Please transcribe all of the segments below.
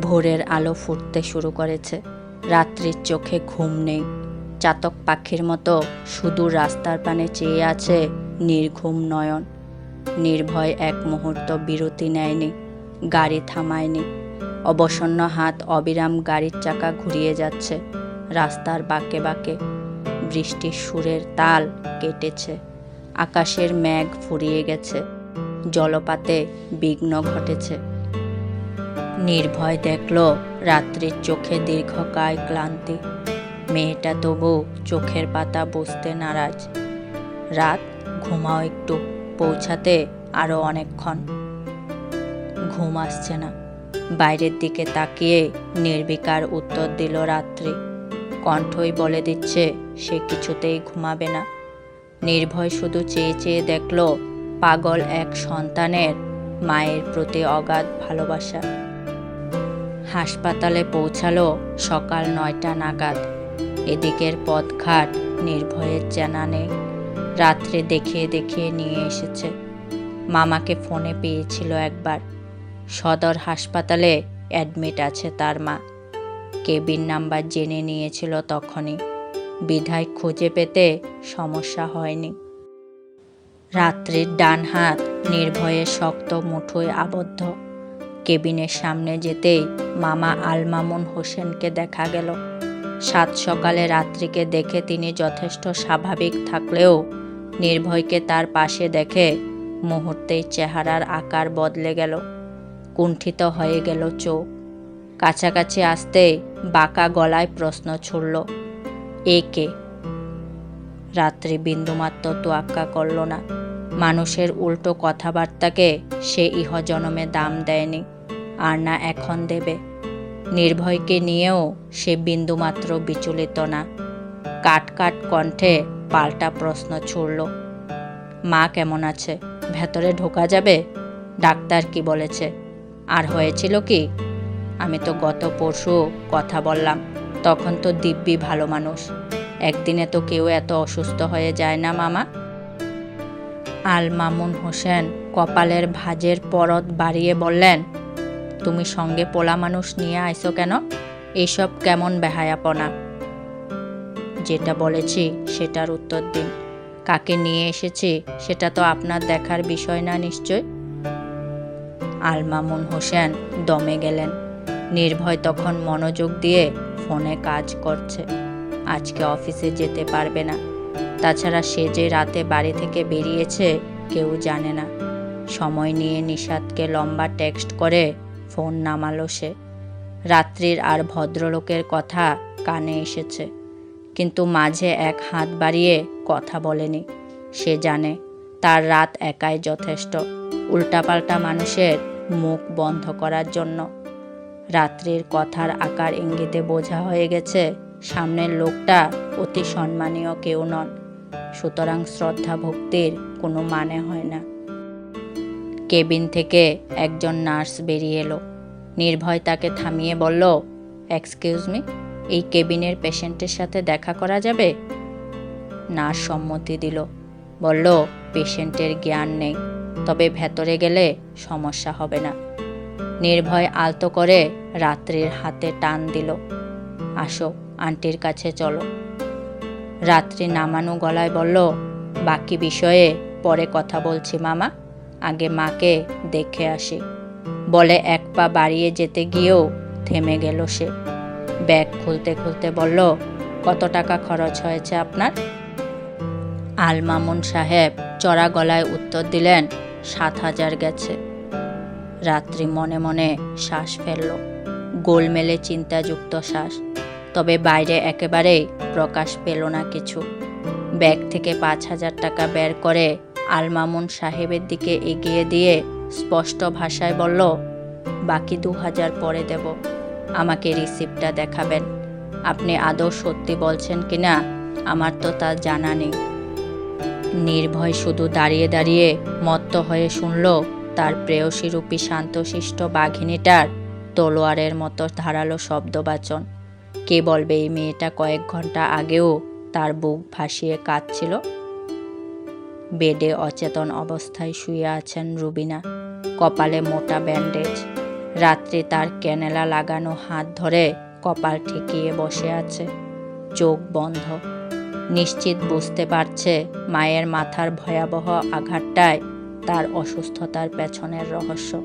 ভোরের আলো ফুটতে শুরু করেছে। রাত্রির চোখে ঘুম নেই। চাতক পাখির মতো শুধু রাস্তার পানে চেয়ে আছে নির্ঘুম নয়ন। নির্ভয় এক মুহূর্ত বিরতি নেয়নি, গাড়ি থামায়নি। অবসন্ন হাত অবিরাম গাড়ির চাকা ঘুরিয়ে যাচ্ছে রাস্তার বাঁকে বাঁকে। বৃষ্টির সুরের তাল কেটেছে, আকাশের মেঘ ফুরিয়ে গেছে, জলপাতে বিঘ্ন ঘটেছে। নির্ভয় দেখল রাত্রির চোখে দীর্ঘকায় ক্লান্তি। মেয়েটা তবু চোখের পাতা বসতে নারাজ। রাত, ঘুমাও একটু, পৌঁছাতে আরও অনেকক্ষণ। ঘুম আসছে না। বাইরের দিকে তাকিয়ে নির্বিকার উত্তর দিল রাত্রি। কণ্ঠই বলে দিচ্ছে, সে কিছুতেই ঘুমাবে না। নির্ভয় শুধু চেয়ে চেয়ে দেখল পাগল এক সন্তানের মায়ের প্রতি অগাধ ভালোবাসা। হাসপাতালে পৌঁছালো সকাল নয়টা নাগাদ। এদিকের পথঘাট নির্ভয়ের জানা নেই রাত্রে দেখিয়ে দেখিয়ে নিয়ে এসেছে। মামাকে ফোনে পেয়েছিল একবার। সদর হাসপাতালে অ্যাডমিট আছে তার মা। কেবিন নাম্বার জেনে নিয়েছিল তখনই। বিধায় খুঁজে পেতে সমস্যা হয়নি। রাত্রির ডান হাত নির্ভয়ে শক্ত মুঠোয় আবদ্ধ। কেবিনের সামনে যেতেই মামা আল মামুন হোসেনকে দেখা গেল। সাত সকালে রাত্রিকে দেখে তিনি যথেষ্ট স্বাভাবিক থাকলেও নির্ভয়কে তার পাশে দেখে মুহূর্তেই চেহারার আকার বদলে গেল, কুণ্ঠিত হয়ে গেল চোখ। কাছাকাছি আসতে বাঁকা গলায় প্রশ্ন ছুড়ল, এ কে? রাত্রি বিন্দুমাত্র তোয়াক্কা করল না। মানুষের উল্টো কথাবার্তাকে সে ইহজনমে দাম দেয়নি। আর না এখন দেবে। নির্ভয়কে নিয়েও সে বিন্দুমাত্র বিচলিত না। কাট কাট কণ্ঠে পাল্টা প্রশ্ন ছুড়ল, মা কেমন আছে? ভেতরে ঢোকা যাবে? ডাক্তার কি বলেছে? আর হয়েছিল কি? আমি তো গত পরশু কথা বললাম, তখন তো দিব্যি ভালো মানুষ। একদিনে তো কেউ এত অসুস্থ হয়ে যায় না, মামা? আল মামুন হোসেন কপালের ভাজের পরত বাড়িয়ে বললেন তুমি সঙ্গে পোলা মানুষ নিয়ে আইছো কেন? এইসব কেমন বেহায়াপনা? যেটা বলেছি, সেটার উত্তর দিন। কাকে নিয়ে এসেছি, সেটা তো আপনার দেখার বিষয় না নিশ্চয়? আলমামুন হোসেন দমে গেলেন। নির্ভয় তখন মনোযোগ দিয়ে ফোনে কাজ করছে। আজকে অফিসে যেতে পারবে না। তাছাড়া সে যে রাতে বাড়ি থেকে বেরিয়েছে, কেউ জানে না। সময় নিয়ে নিষাদকে লম্বা টেক্সট করে ফোন নামালো সে। রাত্রির আর ভদ্রলোকের কথা কানে এসেছে, কিন্তু মাঝে এক হাত বাড়িয়ে কথা বলেনি। সে জানে তার রাত একাই যথেষ্ট, উল্টাপাল্টা মানুষের মুখ বন্ধ করার জন্য। রাত্রির কথার আকার ইঙ্গিতে বোঝা হয়ে গেছে, সামনের লোকটা অতি সম্মানীয় কেউ নন, সুতরাং শ্রদ্ধা ভক্তির কোনো মানে হয় না। কেবিন থেকে একজন নার্স বেরিয়ে এলো। নির্ভয় তাকে থামিয়ে বলল, এক্সকিউজ মি, এই কেবিনের পেশেন্টের সাথে দেখা করা যাবে? নার্স সম্মতি দিল। বলল, পেশেন্টের জ্ঞান নেই, তবে ভেতরে গেলে সমস্যা হবে না। নির্ভয় আলতো করে রাত্রির হাতে টান দিল। আসো, আন্টির কাছে চলো। রাত্রি নামানো গলায় বলল, বাকি বিষয়ে পরে কথা বলছি, মামা। আগে মাকে দেখে আসি। বলে এক পা বাড়িয়ে যেতে গিয়েও থেমে গেল সে। ব্যাগ খুলতে খুলতে বলল, কত টাকা খরচ হয়েছে আপনার? আল মামুন সাহেব চড়া গলায় উত্তর দিলেন, সাত হাজার গেছে। রাত্রি মনে মনে শ্বাস ফেলল। গোলমেলে চিন্তাযুক্ত শ্বাস। তবে বাইরে একেবারেই প্রকাশ পেল না কিছু। ব্যাগ থেকে পাঁচ হাজার টাকা বের করে আলমামুন সাহেবের দিকে এগিয়ে দিয়ে স্পষ্ট ভাষায় বলল, বাকি দু হাজার পরে দেব। আমাকে রিসিপ্টটা দেখাবেন। আপনি আদৌ সত্যি বলছেন কি না, আমার তো তা জানা নেই। নির্ভয় শুধু দাঁড়িয়ে দাঁড়িয়ে মত্ত হয়ে শুনল তার প্রেয়সীরূপী শান্তশিষ্ট বাঘিনীটার তলোয়ারের মতো ধারালো শব্দবাচন। কে বলবে এই মেয়েটা কয়েক ঘণ্টা আগেও তার বুক ভাসিয়ে কাঁদছিল? বেডে অচেতন অবস্থায় শুয়ে আছেন রুবিনা। কপালে মোটা ব্যান্ডেজ। রাত্রে তার ক্যানেলা লাগানো হাত ধরে কপাল ঠেকিয়ে বসে আছে। চোখ বন্ধ। নিশ্চিত বুঝতে পারছে মায়ের মাথার ভয়াবহ আঘাতটায় তার অসুস্থতার পেছনের রহস্য।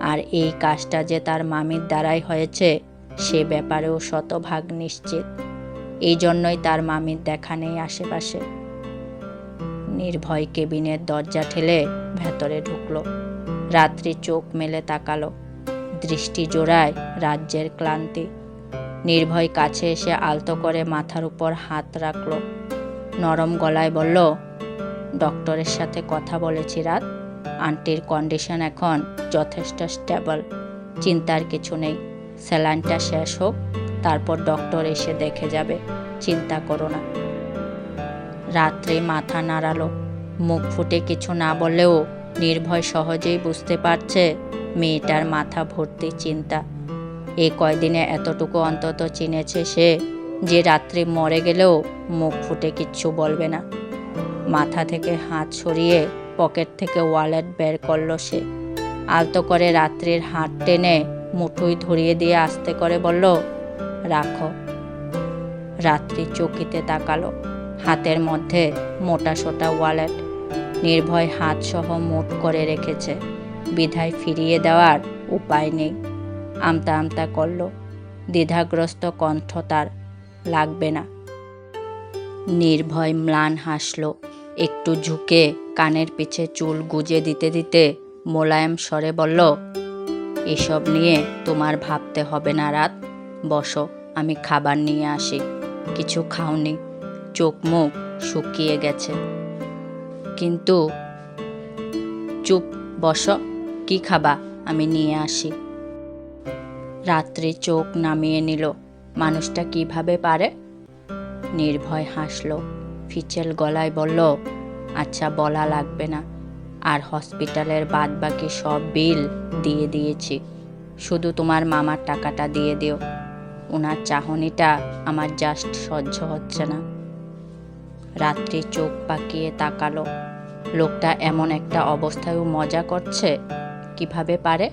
আর এই কাজটা যে তার মামির দ্বারাই হয়েছে, সে ব্যাপারেও শতভাগ নিশ্চিত। এই জন্যই তার মামির দেখা নেই আশেপাশে। নির্ভয় কেবিনের দরজা ঠেলে ভেতরে ঢুকলো। রাত্রি চোখ মেলে তাকালো। দৃষ্টি জোড়ায় রাজ্যের ক্লান্তি। নির্ভয় কাছে এসে আলতো করে মাথার উপর হাত রাখল। নরম গলায় বলল, ডক্টরের সাথে কথা বলেছি রাত। আন্টির কন্ডিশন এখন যথেষ্ট স্টেবল। চিন্তার কিছু নেই। স্যালাইনটা শেষ হোক, তারপর ডক্টর এসে দেখে যাবে। চিন্তা করো না। রাত্রে মাথা নাড়ালো। মুখ ফুটে কিছু না বললেও নির্ভয় সহজেই বুঝতে পারছে মেয়েটার মাথা ভর্তি চিন্তা। এ কয়দিনে এতটুকু অন্তত চিনেছে সে যে রাত্রি মরে গেলেও মুখ ফুটে কিচ্ছু বলবে না। মাথা থেকে হাত সরিয়ে পকেট থেকে ওয়ালেট বের করল সে। আলতো করে রাত্রির হাত টেনে মুঠোই ধরিয়ে দিয়ে আস্তে করে বলল, রাখো। রাত্রি চকিতে তাকালো। হাতের মধ্যে মোটা সোটা ওয়ালেট। নির্ভয় হাত সহ মুঠ করে রেখেছে। বিধায় ফিরিয়ে দেওয়ার উপায় নেই। আমতা আমতা করল। দ্বিধাগ্রস্ত কণ্ঠ তার, লাগবে না। নির্ভয় ম্লান হাসল। একটু ঝুঁকে কানের পিছে চুল গুজে দিতে দিতে মোলায়েম স্বরে বলল, এসব নিয়ে তোমার ভাবতে হবে না রাত। বসো, আমি খাবার নিয়ে আসি। কিছু খাওনি। চোখ মুখ শুকিয়ে গেছে। কিন্তু চুপ বসো, কি খাবা? আমি নিয়ে আসি। রাত্রে চোখ নামিয়ে নিল। মানুষটা কীভাবে পারে? নির্ভয় হাসল। ফিচেল গলায় বলল আচ্ছা বলা লাগবে না। আর হসপিটালের বাদ বাকি সব বিল দিয়ে দিয়েছি। শুধু তোমার মামার টাকাটা দিয়ে দিও। ওনার চাহনিটা আমার জাস্ট সহ্য হচ্ছে না। রাত্রি চোখ পাকিয়ে তাকালো। লোকটা এমন একটা অবস্থায়ও মজা করছে কীভাবে পারে?